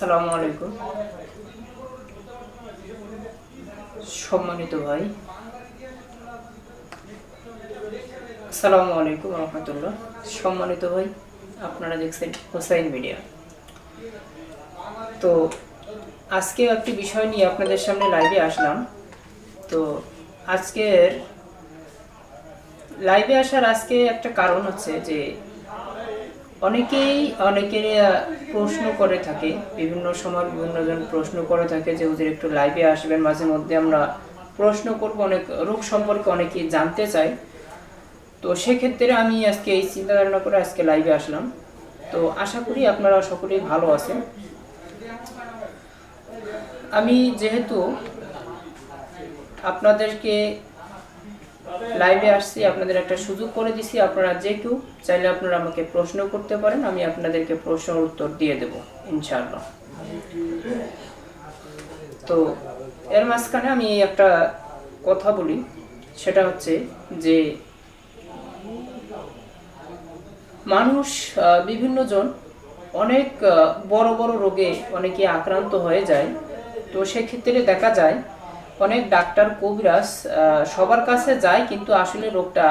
আসসালামু আলাইকুম। সম্মানিত ভাই। আসসালামু আলাইকুম রহমতুল্লাহ। সম্মানিত ভাই, আপনারা দেখছেন হোসাইন মিডিয়া। তো আজকে একটি বিষয় নিয়ে আপনাদের সামনে লাইভে আসলাম। তো আজকের লাইভে আসার আজকে একটা কারণ হচ্ছে যে অনেকেই অনেকের প্রশ্ন করে থাকে, বিভিন্ন সময় বিভিন্ন জন প্রশ্ন করে থাকে যে ওদের একটু লাইভে আসবেন। মাঝে মধ্যে আমরা প্রশ্ন করব, অনেক রোগ সম্পর্কে অনেকেই জানতে চাই তো সেক্ষেত্রে আমি আজকে এই চিন্তা ধারণা করে আজকে লাইভে আসলাম। তো আশা করি আপনারা সকলেই ভালো আছেন। আমি যেহেতু আপনাদেরকে লাইভে আসছি, আপনাদের একটা সুযোগ করে দিছি। আপনারা যে কেউ চাইলে আপনারা আমাকে প্রশ্ন করতে পারেন, আমি আপনাদেরকে প্রশ্নের উত্তর দিয়ে দেব, ইনশাআল্লাহ। তো এর মাঝখানে আমি একটা কথা বলি, সেটা হচ্ছে যে মানুষ বিভিন্ন জন অনেক বড় বড় রোগে অনেকে আক্রান্ত হয়ে যায়। তো সেক্ষেত্রে দেখা যায় অনেক ডাক্তার, কবিরাজ সবার কাছে যায় কিন্তু আসলে রোগটা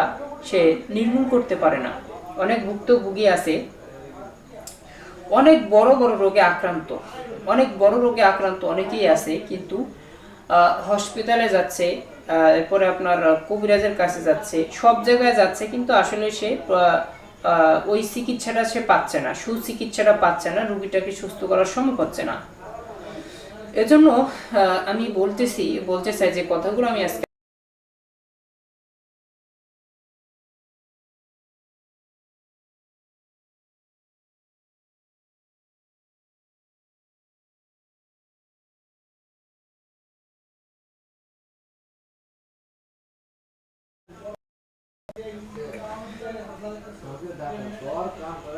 সে নির্মূল করতে পারে না। অনেক ভুক্তভোগী আছে। অনেক বড় বড় রোগে আক্রান্ত। অনেক বড় রোগে আক্রান্ত অনেকেই আছে কিন্তু হসপিটালে যাচ্ছে এরপরে আপনার কবিরাজের কাছে যাচ্ছে, সব জায়গায় যাচ্ছে কিন্তু আসলে সে ওই চিকিৎসাটা সে পাচ্ছে না। সুচিকিৎসাটা পাচ্ছে না, রুগীটাকে সুস্থ করা সম্ভব হচ্ছে না। এজন্য আমি বলতেছি, বলতে চাই যে কথাগুলো আমি আজকে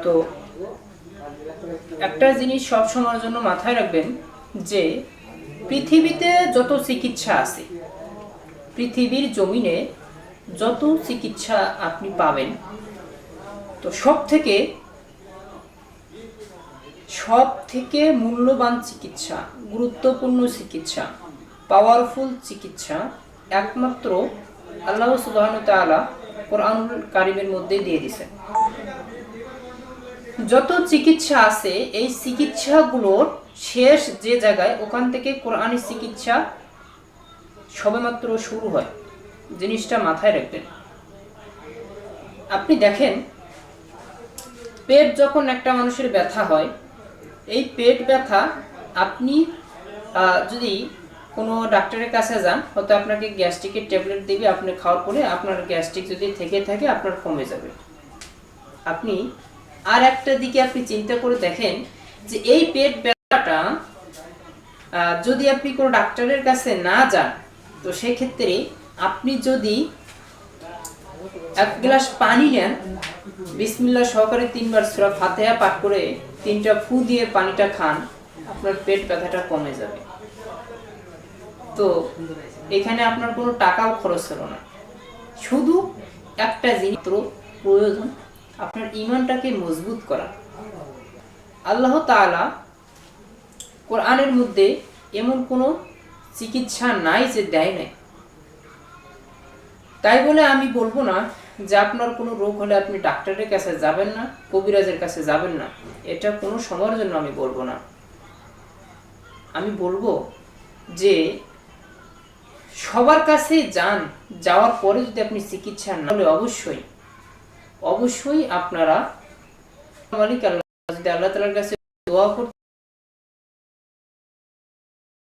তো একটা জিনিস সব সময়ের জন্য মাথায় রাখবেন যে পৃথিবীতে যত চিকিৎসা আছে, পৃথিবীর জমিনে যত চিকিৎসা আপনি পাবেন, তো সব থেকে সব থেকে মূল্যবান চিকিৎসা, গুরুত্বপূর্ণ চিকিৎসা পাওয়ারফুল চিকিৎসা একমাত্র আল্লাহ সুবাহ তাআলা কোরআনুল কারিমের মধ্যে দিয়ে দিয়েছেন। যত চিকিৎসা আছে, এই চিকিৎসাগুলোর শেষ যে জায়গায়, ওখান থেকে কোরআনি চিকিৎসা সবেমাত্র শুরু হয়। জিনিসটা মাথায় রাখবেন। আপনি দেখেন, পেট যখন একটা মানুষের ব্যথা হয়, এই পেট ব্যথা আপনি যদি কোনো ডাক্তারের কাছে যান, হয়তো আপনাকে গ্যাস্ট্রিকের ট্যাবলেট দিবে, আপনি খাওয়ার পরে আপনার গ্যাস্ট্রিক যদি থেকে থাকে, আপনার কমে যাবে। আপনি আর একটা দিকে আপনি চিন্তা করে দেখেন যে এই পেট ব্যথাটা যদি আপনি কোনো ডাক্তারের কাছে না যান, তো সেক্ষেত্রে আপনি যদি এক গ্লাস পানি নেন, বিসমিল্লাহ সহকারে তিনবার সুরা ফাতেহা পাঠ করে তিনটা ফু দিয়ে পানিটা খান, আপনার পেট ব্যথাটা কমে যাবে। তো এখানে আপনার কোনো টাকাও খরচ হলো না। শুধু একটা জিনিস প্রয়োজন আপনার ইমানটাকে মজবুত করা। আল্লাহ তাআলা কোরআনের মধ্যে এমন কোনো চিকিৎসা নাই যে দেয় নাই। তাই বলে আমি বলব না যে আপনার কোনো রোগ হলে আপনি ডাক্তারের কাছে যাবেন না, কবিরাজের কাছে যাবেন না। এটা কোনো সময়ের জন্য আমি বলব না। আমি বলব যে সবার কাছে যান, যাওয়ার পরে যদি আপনি চিকিৎসা না হলে অবশ্যই অবশ্যই আপনারা মালিক আল্লাহ, যদি আল্লাহ তালার কাছে দোয়া করতে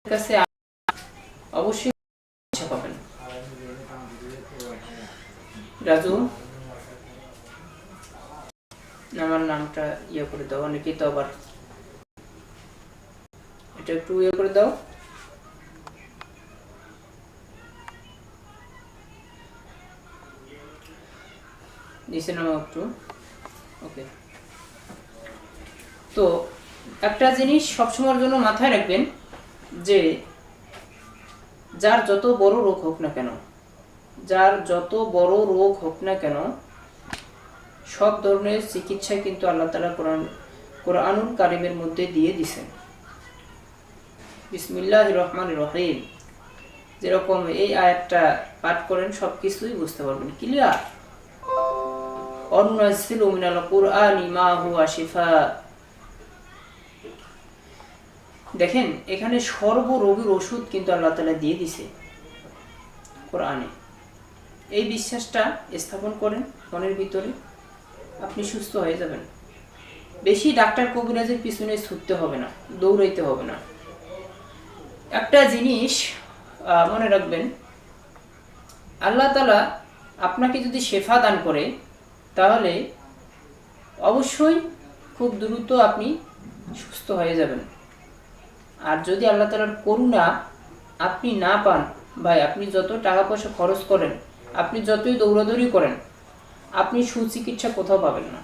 কাছে অবশ্যই চিকিৎসা পাবেন। রাজু, আমার নামটা ইয়ে করে দাও, অনেকেই তো আবার এটা একটু ইয়ে করে দাও। নিচে একটু। ওকে তো একটা জিনিস সবসময়ের জন্য মাথায় রাখবেন যে যার যত বড় রোগ হোক না কেন, যার যত বড় রোগ হোক না কেন, সব ধরনের চিকিৎসা কিন্তু আল্লাহ তালা কোরআন, কোরআনুল কারিমের মধ্যে দিয়ে দিছেন। বিসমিল্লাহ রহমান রহিম। যেরকম এই আয়াতটা পাঠ করেন সব কিছুই বুঝতে পারবেন। ক্লিয়ার অন্নাসিল মিনাল কুরআনি মা হুয়া শিফা। দেখেন, এখানে সর্বরোগের ওষুধ কিন্তু আল্লাহ তাআলা দিয়ে দিছে কোরআনে। এই বিশ্বাসটা স্থাপন করেন মনের ভিতরে, আপনি সুস্থ হয়ে যাবেন। বেশি ডাক্তার কবিরাজের পিছনে ছুটতে হবে না, দৌড়াইতে হবে না। একটা জিনিস মনে রাখবেন, আল্লাহ তালা আপনাকে যদি শেফা দান করে তাহলে অবশ্যই খুব দ্রুত আপনি সুস্থ হয়ে যাবেন। আর যদি আল্লাহ তালার করুণা আপনি না পান, ভাই, আপনি যত টাকা পয়সা খরচ করেন, আপনি যতই দৌড়াদৌড়ি করেন, আপনি সুচিকিৎসা কোথাও পাবেন না।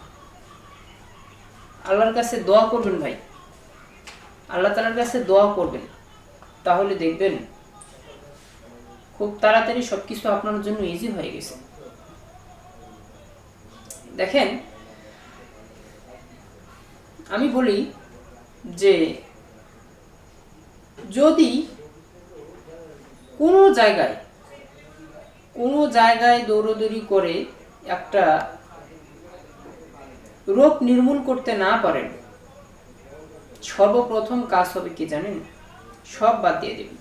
আল্লাহর কাছে দোয়া করবেন, ভাই। আল্লাহ তালার কাছে দোয়া করবেন। তাহলে দেখবেন খুব তাড়াতাড়ি সব কিছু আপনার জন্য ইজি হয়ে গেছে। দেখেন, আমি বলি যে যদি কোনো জায়গায় কোনো জায়গায় দৌড়দৌড়ি করে একটা রোগ নির্মূল করতে না পারেন, সর্বপ্রথম কাজ হবে কি জানেন? সব বাদ দিয়ে দেবেন।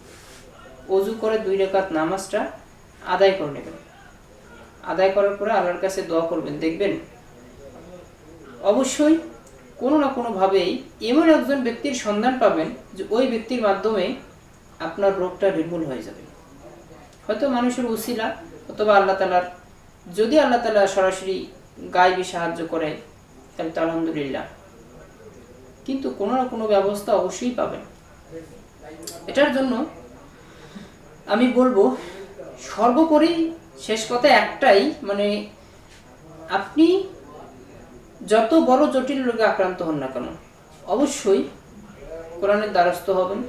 অজু করে দুই রেখাত নামাজটা আদায় করে নেবেন। আদায় করার পরে আল্লাহর কাছে দোয়া করবেন, দেখবেন অবশ্যই কোনো না কোনোভাবেই এমন একজন ব্যক্তির সন্ধান পাবেন যে ওই ব্যক্তির মাধ্যমে আপনার রোগটা নির্মূল হয়ে যাবে। হয়তো মানুষের উসিলা অথবা আল্লাহ তালার যদি আল্লাহ তালা সরাসরি গাইবি সাহায্য করে, তাহলে তো আলহামদুলিল্লাহ। কিন্তু কোনো না কোনো ব্যবস্থা অবশ্যই পাবেন। এটার জন্য আমি বলব, সর্বোপরি শেষ কথা একটাই মানে আপনি যত বড় জটিল রোগে আক্রান্ত হন না কেন, অবশ্যই কোরআনের দ্বারস্থ হবেন,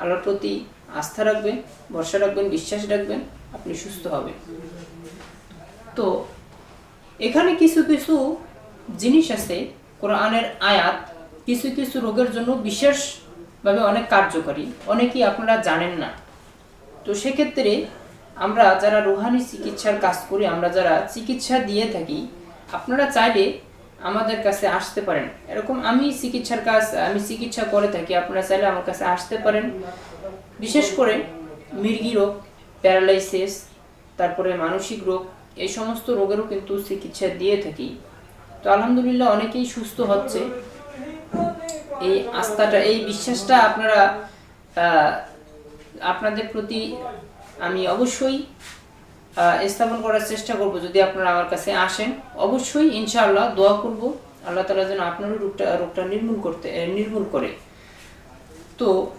আল্লাহর প্রতি আস্থা রাখবেন, ভরসা রাখবেন, বিশ্বাস রাখবেন, আপনি সুস্থ হবেন। তো এখানে কিছু কিছু জিনিস আছে, কোরআনের আয়াত কিছু কিছু রোগের জন্য বিশেষভাবে অনেক কার্যকরী, অনেকেই আপনারা জানেন না। তো সেক্ষেত্রে আমরা যারা রুহানি চিকিৎসার কাজ করি, আমরা যারা চিকিৎসা দিয়ে থাকি, আপনারা চাইলে আমাদের কাছে আসতে পারেন। এরকম আমি চিকিৎসার কাজ, আমি চিকিৎসা করে থাকি, আপনারা চাইলে আমার কাছে আসতে পারেন। বিশেষ করে মির্গি রোগ, প্যারালাইসিস, তারপরে মানসিক রোগ, এই সমস্ত রোগেরও কিন্তু চিকিৎসা দিয়ে থাকি। তো আলহামদুলিল্লাহ অনেকেই সুস্থ হচ্ছে। এই আস্থাটা, এই বিশ্বাসটা আপনারা আপনাদের প্রতি আমি অবশ্যই স্থাপন করার চেষ্টা করব যদি আপনারা আমার কাছে আসেন। অবশ্যই, ইনশাআল্লাহ, দোয়া করব। আল্লাহ তালা যেন আপনারও রোগটা রোগটা নির্মূল করতে নির্মূল করে। তো,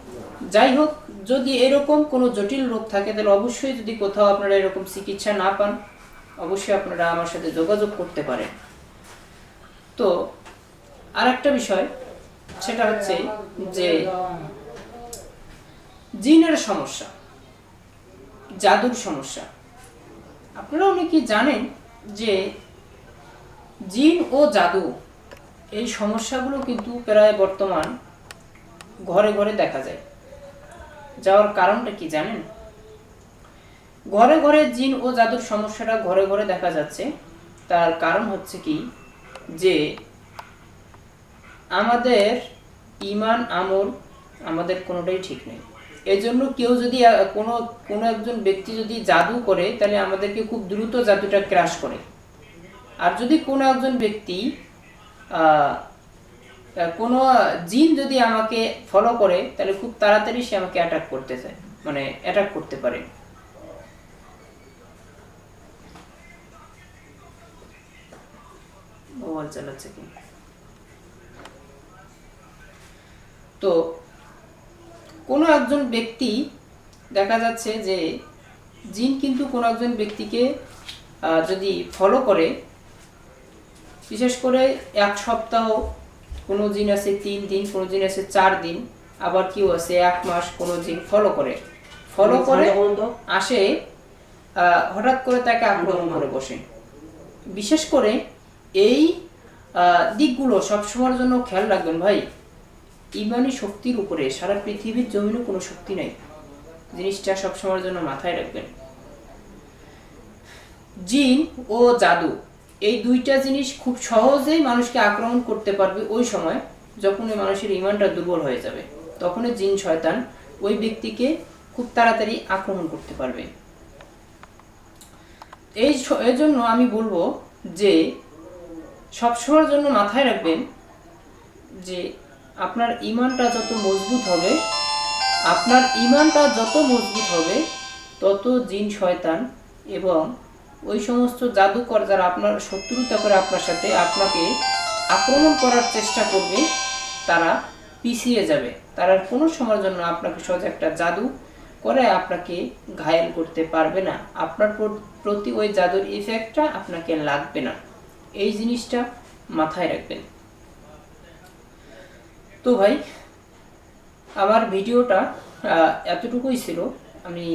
যাই হোক, যদি এরকম কোনো জটিল রোগ থাকে, তাহলে অবশ্যই যদি কোথাও আপনারা এরকম চিকিৎসা না পান, অবশ্যই আপনারা আমার সাথে যোগাযোগ করতে পারেন। তো আর একটা বিষয়, সেটা হচ্ছে যে, জিনের সমস্যা। জাদুর সমস্যা। আপনারা অনেকেই জানেন যে জিন ও জাদু, এই সমস্যাগুলো কিন্তু প্রায় বর্তমান ঘরে ঘরে দেখা যায়। যাওয়ার কারণটা কি জানেন? ঘরে ঘরে জিন ও জাদুর সমস্যাটা ঘরে ঘরে দেখা যাচ্ছে। তার কারণ হচ্ছে কি? যে আমাদের ইমান, আমল আমাদের কোনোটাই ঠিক নেই। এই জন্য কেউ যদি কোনো কোনো একজন ব্যক্তি যদি জাদু করে, তাহলে আমাদেরকে খুব দ্রুত জাদুটা ক্রাশ করে। আর যদি কোনো একজন ব্যক্তি কোনো জিন যদি আমাকে ফলো করে, তাহলে খুব তাড়াতাড়ি সে আমাকে অ্যাটাক করতে চায় মানে অ্যাটাক করতে পারে। কি? তো কোনো একজন ব্যক্তি দেখা যাচ্ছে যে জিন কিন্তু কোনো একজন ব্যক্তিকে যদি ফলো করে বিশেষ করে এক সপ্তাহ কোনো জিন আছে তিন দিন কোনো জিন আছে চার দিন আবার কেউ আছে এক মাস কোনো জিন ফলো করে। ফলো করে আসে হঠাৎ করে তাকে আক্রমণ করে বসে। বিশেষ করে এই দিকগুলো সবসময়ের জন্য খেয়াল রাখবেন ভাই। ইমানি শক্তির উপরে, সারা পৃথিবীর জমিনে কোনো শক্তি নাই। জিনিসটা সবসময়ের জন্য মাথায় রাখবেন। জিন ও জাদু, এই দুইটা জিনিস খুব সহজেই মানুষকে আক্রমণ করতে পারবে ওই সময় যখন ওই মানুষের ইমানটা দুর্বল হয়ে যাবে। তখনই জিন শয়তান ওই ব্যক্তিকে খুব তাড়াতাড়ি আক্রমণ করতে পারবে। এই জন্য আমি বলব যে সবসময়ের জন্য মাথায় রাখবেন যে আপনার ইমানটা যত মজবুত হবে, আপনার ইমানটা যত মজবুত হবে, তত জিন শয়তান এবং ওই সমস্ত জাদুকর যারা আপনার শত্রুতা করে আপনার সাথে আপনাকে আক্রমণ করার চেষ্টা করবে, তারা পিছিয়ে যাবে। তারা কোনো সময়ের জন্য আপনাকে সহজ একটা জাদু করে আপনাকে ঘায়েল করতে পারবে না। আপনার প্রতি ওই জাদুর ইফেক্টটা আপনাকে লাগবে না। এই জিনিসটা মাথায় রাখবেন। তো ভাই, আমার ভিডিওটা এতটুকুই ছিল। আমি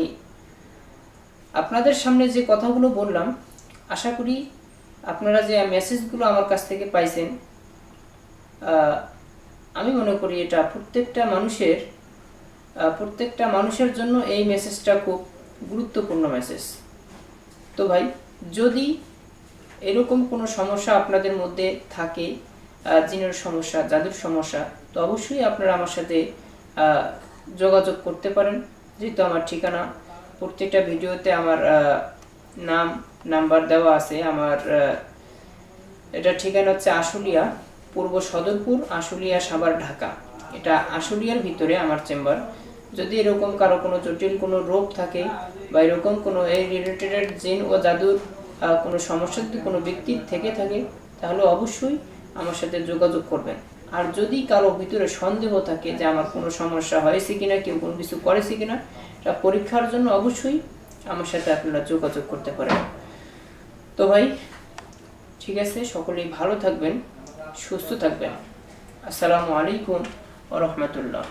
আপনাদের সামনে যে কথাগুলো বললাম, আশা করি আপনারা যে মেসেজগুলো আমার কাছ থেকে পাইছেন আমি মনে করি এটা প্রত্যেকটা মানুষের প্রত্যেকটা মানুষের জন্য এই মেসেজটা খুব গুরুত্বপূর্ণ মেসেজ তো ভাই, যদি এরকম কোনো সমস্যা আপনাদের মধ্যে থাকে জিনের সমস্যা, জাদুর সমস্যা তো অবশ্যই আপনারা আমার সাথে যোগাযোগ করতে পারেন। যেহেতু আমার ঠিকানা, প্রত্যেকটা ভিডিওতে আমার নাম, নাম্বার দেওয়া আছে। আমার এটা ঠিকানা হচ্ছে আশুলিয়া, পূর্ব সদরপুর, আশুলিয়া, সাভার, ঢাকা। এটা আশুলিয়ার ভিতরে আমার চেম্বার। যদি এরকম কারও কোনো জটিল কোনো রোগ থাকে বা এরকম কোনো এই রিলেটেড জিন ও জাদুর কোনো সমস্যা যদি কোনো ব্যক্তির থেকে থাকে, তাহলে অবশ্যই আমার সাথে যোগাযোগ করবেন। আর যদি কারও ভিতরে সন্দেহ থাকে যে আমার কোনো সমস্যা হয়েছে কিনা, কেউ কোনো কিছু করেছে কিনা, এটা পরীক্ষার জন্য অবশ্যই আমার সাথে আপনারা যোগাযোগ করতে পারেন। তো ভাই, ঠিক আছে, সকলেই ভালো থাকবেন, সুস্থ থাকবেন। আসসালামু আলাইকুম ও রহমতুল্লাহ।